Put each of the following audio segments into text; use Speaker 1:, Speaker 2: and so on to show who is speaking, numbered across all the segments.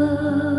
Speaker 1: love.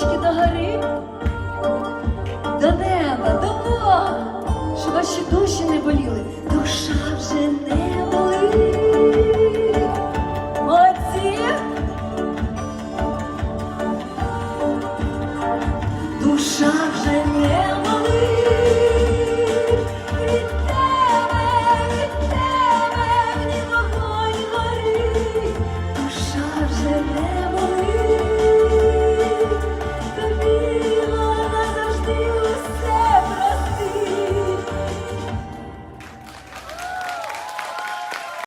Speaker 1: ручки до до неба, до Бога, щоб ваші душі не боліли, душа вже не болить. Молодці! душа.